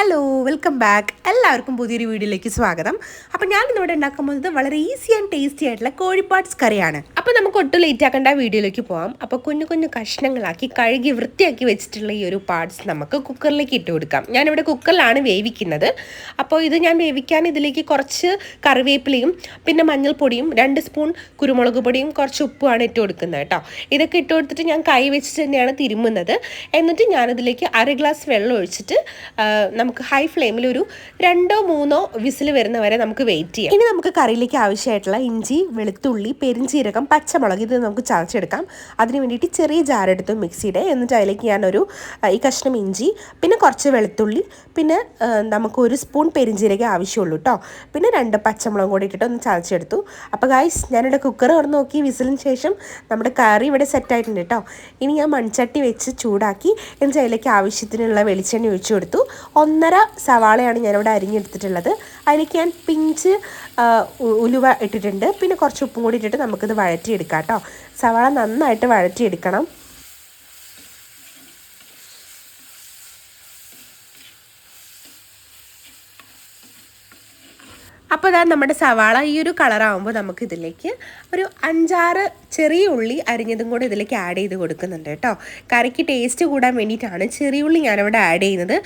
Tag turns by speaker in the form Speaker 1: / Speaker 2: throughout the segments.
Speaker 1: Hello welcome back എല്ലാവർക്കും പുതിയൊരു വീഡിയോയിലേക്ക് സ്വാഗതം. അപ്പം ഞാൻ ഇന്നിവിടെ ഉണ്ടാക്കാൻ പോകുന്നത് വളരെ ഈസി ആൻഡ് ടേസ്റ്റി ആയിട്ടുള്ള കോഴിപ്പാട്സ് കറിയാണ്. അപ്പോൾ നമുക്ക് ഒട്ടും ലേറ്റ് ആക്കേണ്ട വീഡിയോയിലേക്ക് പോകാം അപ്പോൾ കുഞ്ഞു കുഞ്ഞു കഷ്ണങ്ങളാക്കി കഴുകി വൃത്തിയാക്കി വെച്ചിട്ടുള്ള ഈ ഒരു പാർട്സ് നമുക്ക് കുക്കറിലേക്ക് ഇട്ട് കൊടുക്കാം. ഞാനിവിടെ കുക്കറിലാണ് വേവിക്കുന്നത്. അപ്പോൾ ഇത് ഞാൻ വേവിക്കാൻ ഇതിലേക്ക് കുറച്ച് കറിവേപ്പിലയും പിന്നെ മഞ്ഞൾപ്പൊടിയും രണ്ട് സ്പൂൺ കുരുമുളക് പൊടിയും കുറച്ച് ഉപ്പുമാണ് ഇട്ട് കൊടുക്കുന്നത് കേട്ടോ. ഇതൊക്കെ ഇട്ട് കൊടുത്തിട്ട് ഞാൻ കൈ വെച്ചിട്ട് തന്നെയാണ് തിരുമുന്നത് എന്നിട്ട് ഞാനിതിലേക്ക് അര ഗ്ലാസ് വെള്ളം ഒഴിച്ചിട്ട് നമുക്ക് ഹൈ ഫ്ലെയിമിൽ ഒരു രണ്ടോ മൂന്നോ വിസിൽ വരുന്നവരെ നമുക്ക് വെയിറ്റ് ചെയ്യാം. ഇനി നമുക്ക് കറിയിലേക്ക് ആവശ്യമായിട്ടുള്ള ഇഞ്ചി വെളുത്തുള്ളി പെരിഞ്ചീരകം പച്ചമുളക് ഇത് നമുക്ക് ചതച്ചെടുക്കാം. അതിന് വേണ്ടിയിട്ട് ചെറിയ ജാറെടുത്തു മിക്സിയുടെ എന്നിട്ട് അതിലേക്ക് ഞാനൊരു ഈ കഷ്ണം ഇഞ്ചി പിന്നെ കുറച്ച് വെളുത്തുള്ളി പിന്നെ നമുക്ക് ഒരു സ്പൂൺ പെരിഞ്ചീരകം ആവശ്യമുള്ളൂ കേട്ടോ പിന്നെ രണ്ട് പച്ചമുളകും കൂടി ഇട്ടിട്ട് ഒന്ന് ചതച്ചെടുത്തു. അപ്പോൾ ഗായ്സ് ഞാനിവിടെ കുക്കർ തുറന്ന് നോക്കി വിസിലിന് ശേഷം നമ്മുടെ കറി ഇവിടെ സെറ്റ് ആയിട്ടുണ്ട് കേട്ടോ ഇനി ഞാൻ മൺചട്ടി വെച്ച് ചൂടാക്കി എന്നിട്ട് അതിലേക്ക് ആവശ്യത്തിനുള്ള വെളിച്ചെണ്ണ ഒഴിച്ചു കൊടുത്തു. ഒന്നര സവാളയാണ് ഞാനിവിടെ അരിഞ്ഞെടുത്തിട്ടുള്ളത്. അതിലേക്ക് ഞാൻ പിഞ്ച് ഉലുവ ഇട്ടിട്ടുണ്ട്. പിന്നെ കുറച്ച് ഉപ്പും കൂടി ഇട്ടിട്ട് നമുക്കിത് വഴറ്റിയെടുക്കാം കേട്ടോ. സവാള നന്നായിട്ട് വഴറ്റിയെടുക്കണം. അപ്പോൾ ഇതാ നമ്മുടെ സവാള ഈ ഒരു കളറാകുമ്പോൾ നമുക്ക് ഇതിലേക്ക് ഒരു അഞ്ചാറ് ചെറിയ ഉള്ളി അരിഞ്ഞതും കൂടെ ഇതിലേക്ക് ആഡ് ചെയ്ത് കൊടുക്കുന്നുണ്ട് കേട്ടോ. കറിക്ക് ടേസ്റ്റ് കൂടാൻ വേണ്ടിയിട്ടാണ് ചെറിയ ഉള്ളി ഞാനിവിടെ ആഡ് ചെയ്യുന്നത്.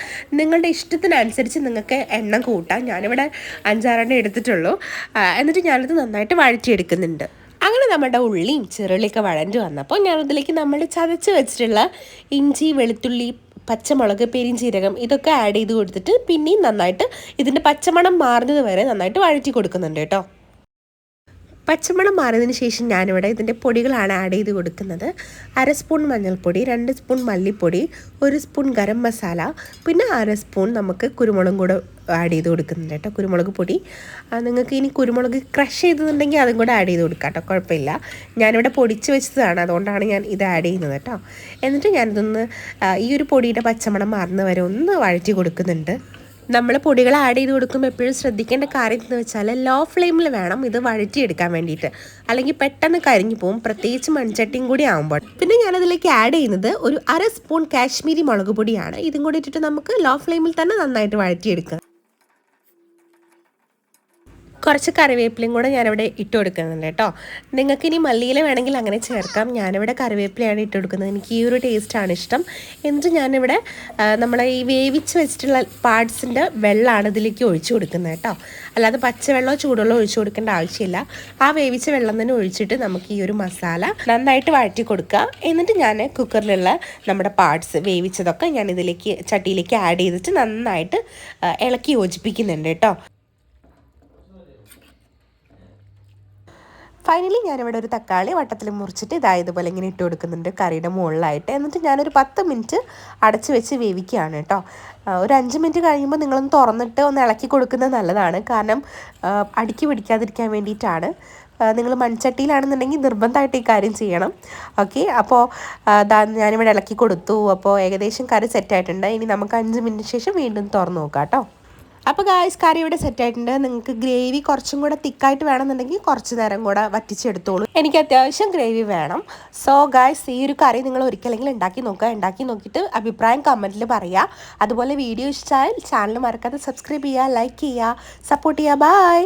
Speaker 1: നിങ്ങളുടെ ഇഷ്ടത്തിനനുസരിച്ച് നിങ്ങൾക്ക് എണ്ണം കൂട്ടാം. ഞാനിവിടെ അഞ്ചാറെണ്ണം എടുത്തിട്ടുള്ളൂ. എന്നിട്ട് ഞാനിത് നന്നായിട്ട് വഴറ്റിയെടുക്കുന്നുണ്ട്. അങ്ങനെ നമ്മുടെ ഉള്ളിയും ചെറുള്ളിയൊക്കെ വഴഞ്ഞു വന്നപ്പോൾ ഞാനതിലേക്ക് നമ്മൾ ചതച്ച് വെച്ചിട്ടുള്ള ഇഞ്ചി വെളുത്തുള്ളി പച്ചമുളക് പെരിഞ്ചീരകം ഇതൊക്കെ ആഡ് ചെയ്ത് കൊടുത്തിട്ട് പിന്നെയും നന്നായിട്ട് ഇതിന്റെ പച്ചമണം മാറുന്നത് വരെ നന്നായിട്ട് വഴറ്റി കൊടുക്കുന്നുണ്ട് കേട്ടോ. പച്ചമണം മാറിയതിന് ശേഷം ഞാനിവിടെ ഇതിന്റെ പൊടികളാണ് ആഡ് ചെയ്ത് കൊടുക്കുന്നത്. അര സ്പൂൺ മഞ്ഞൾപ്പൊടി രണ്ട് സ്പൂൺ മല്ലിപ്പൊടി ഒരു സ്പൂൺ ഗരം മസാല പിന്നെ അര സ്പൂൺ നമുക്ക് കുരുമുളകും കൂടെ ആഡ് ചെയ്ത് കൊടുക്കുന്നുണ്ട് കേട്ടോ കുരുമുളക് പൊടി. നിങ്ങൾക്ക് ഇനി കുരുമുളക് ക്രഷ് ചെയ്തിട്ടുണ്ടെങ്കിൽ അതും കൂടെ ആഡ് ചെയ്ത് കൊടുക്കാം കേട്ടോ കുഴപ്പമില്ല. ഞാനിവിടെ പൊടിച്ച് വെച്ചതാണ് അതുകൊണ്ടാണ് ഞാൻ ഇത് ആഡ് ചെയ്യുന്നത് കേട്ടോ. എന്നിട്ട് ഞാനിതൊന്ന് ഈ ഒരു പൊടിയുടെ പച്ചമണം മാറുന്ന വരെ ഒന്ന് വഴറ്റി കൊടുക്കുന്നുണ്ട്. നമ്മൾ പൊടികൾ ആഡ് ചെയ്ത് കൊടുക്കുമ്പോൾ എപ്പോഴും ശ്രദ്ധിക്കേണ്ട കാര്യം എന്ന് വെച്ചാൽ ലോ ഫ്ലെയിമിൽ വേണം ഇത് വഴറ്റിയെടുക്കാൻ വേണ്ടിയിട്ട് അല്ലെങ്കിൽ പെട്ടെന്ന് കരിഞ്ഞു പോകും പ്രത്യേകിച്ച് മൺചട്ടിയും കൂടി ആകുമ്പോൾ പിന്നെ ഞാനതിലേക്ക് ആഡ് ചെയ്യുന്നത് ഒരു അര സ്പൂൺ കാശ്മീരി മുളക് പൊടിയാണ്. ഇതും കൂടി ഇട്ടിട്ട് നമുക്ക് ലോ ഫ്ലെയിമിൽ തന്നെ നന്നായിട്ട് വഴറ്റിയെടുക്കാം. കുറച്ച് കറിവേപ്പിലയും കൂടെ ഞാനിവിടെ ഇട്ട് കൊടുക്കുന്നുണ്ട് കേട്ടോ. നിങ്ങൾക്ക് ഇനി മല്ലിയില വേണമെങ്കിൽ അങ്ങനെ ചേർക്കാം. ഞാനിവിടെ കറിവേപ്പിലയാണ് ഇട്ട് കൊടുക്കുന്നത്. എനിക്ക് ഈ ഒരു ടേസ്റ്റാണ് ഇഷ്ടം. എന്നിട്ട് ഞാനിവിടെ നമ്മളെ ഈ വേവിച്ച് വെച്ചിട്ടുള്ള പാർട്സിന്റെ വെള്ളമാണ് ഇതിലേക്ക് ഒഴിച്ചു കൊടുക്കുന്നത് കേട്ടോ. അല്ലാതെ പച്ചവെള്ളമോ ചൂടുവെള്ളമോ ഒഴിച്ചു കൊടുക്കേണ്ട ആവശ്യമില്ല. ആ വേവിച്ച വെള്ളം തന്നെ ഒഴിച്ചിട്ട് നമുക്ക് ഈ ഒരു മസാല നന്നായിട്ട് വഴറ്റി കൊടുക്കുക. എന്നിട്ട് ഞാൻ കുക്കറിലുള്ള നമ്മുടെ പാർട്സ് വേവിച്ചതൊക്കെ ഞാൻ ഇതിലേക്ക് ചട്ടിയിലേക്ക് ആഡ് ചെയ്തിട്ട് നന്നായിട്ട് ഇളക്കി യോജിപ്പിക്കുന്നുണ്ട് കേട്ടോ. ഫൈനലി ഞാനിവിടെ ഒരു തക്കാളി വട്ടത്തിൽ മുറിച്ചിട്ട് ഇതാ ഇതുപോലെ ഇങ്ങനെ ഇട്ട് കൊടുക്കുന്നുണ്ട്. കറിയുടെ മുകളിലായിട്ട്. എന്നിട്ട് ഞാനൊരു പത്ത് മിനിറ്റ് അടച്ച് വെച്ച് വേവിക്കുകയാണ് കേട്ടോ. ഒരു അഞ്ച് മിനിറ്റ് കഴിയുമ്പോൾ നിങ്ങളൊന്ന് തുറന്നിട്ട് ഒന്ന് ഇളക്കി കൊടുക്കുന്നത് നല്ലതാണ്. കാരണം അടുക്കി പിടിക്കാതിരിക്കാൻ വേണ്ടിയിട്ടാണ്. നിങ്ങൾ മൺചട്ടിയിലാണെന്നുണ്ടെങ്കിൽ നിർബന്ധമായിട്ട് ഈ കാര്യം ചെയ്യണം. ഓക്കെ? അപ്പോൾ ഞാനിവിടെ ഇളക്കി കൊടുത്തു. അപ്പോൾ ഏകദേശം കറി സെറ്റായിട്ടുണ്ട് ഇനി നമുക്ക് അഞ്ച് മിനിറ്റ് ശേഷം വീണ്ടും തുറന്ന് നോക്കാം കേട്ടോ. അപ്പോൾ ഗായ്സ് കറി ഇവിടെ സെറ്റ് ആയിട്ടുണ്ട്. നിങ്ങൾക്ക് ഗ്രേവി കുറച്ചും കൂടെ തിക്കായിട്ട് വേണമെന്നുണ്ടെങ്കിൽ കുറച്ച് നേരം കൂടെ വറ്റിച്ചെടുത്തോളൂ. എനിക്ക് അത്യാവശ്യം ഗ്രേവി വേണം. സോ ഗായ്സ് ഈ ഒരു കറി നിങ്ങൾ ഒരിക്കലെങ്കിലും ഉണ്ടാക്കി നോക്കുക. ഉണ്ടാക്കി നോക്കിയിട്ട് അഭിപ്രായം കമന്റിൽ പറയുക അതുപോലെ വീഡിയോ ഇഷ്ടമായാൽ ചാനൽ മറക്കാതെ സബ്സ്ക്രൈബ് ചെയ്യുക ലൈക്ക് ചെയ്യുക സപ്പോർട്ട് ചെയ്യുക. ബൈ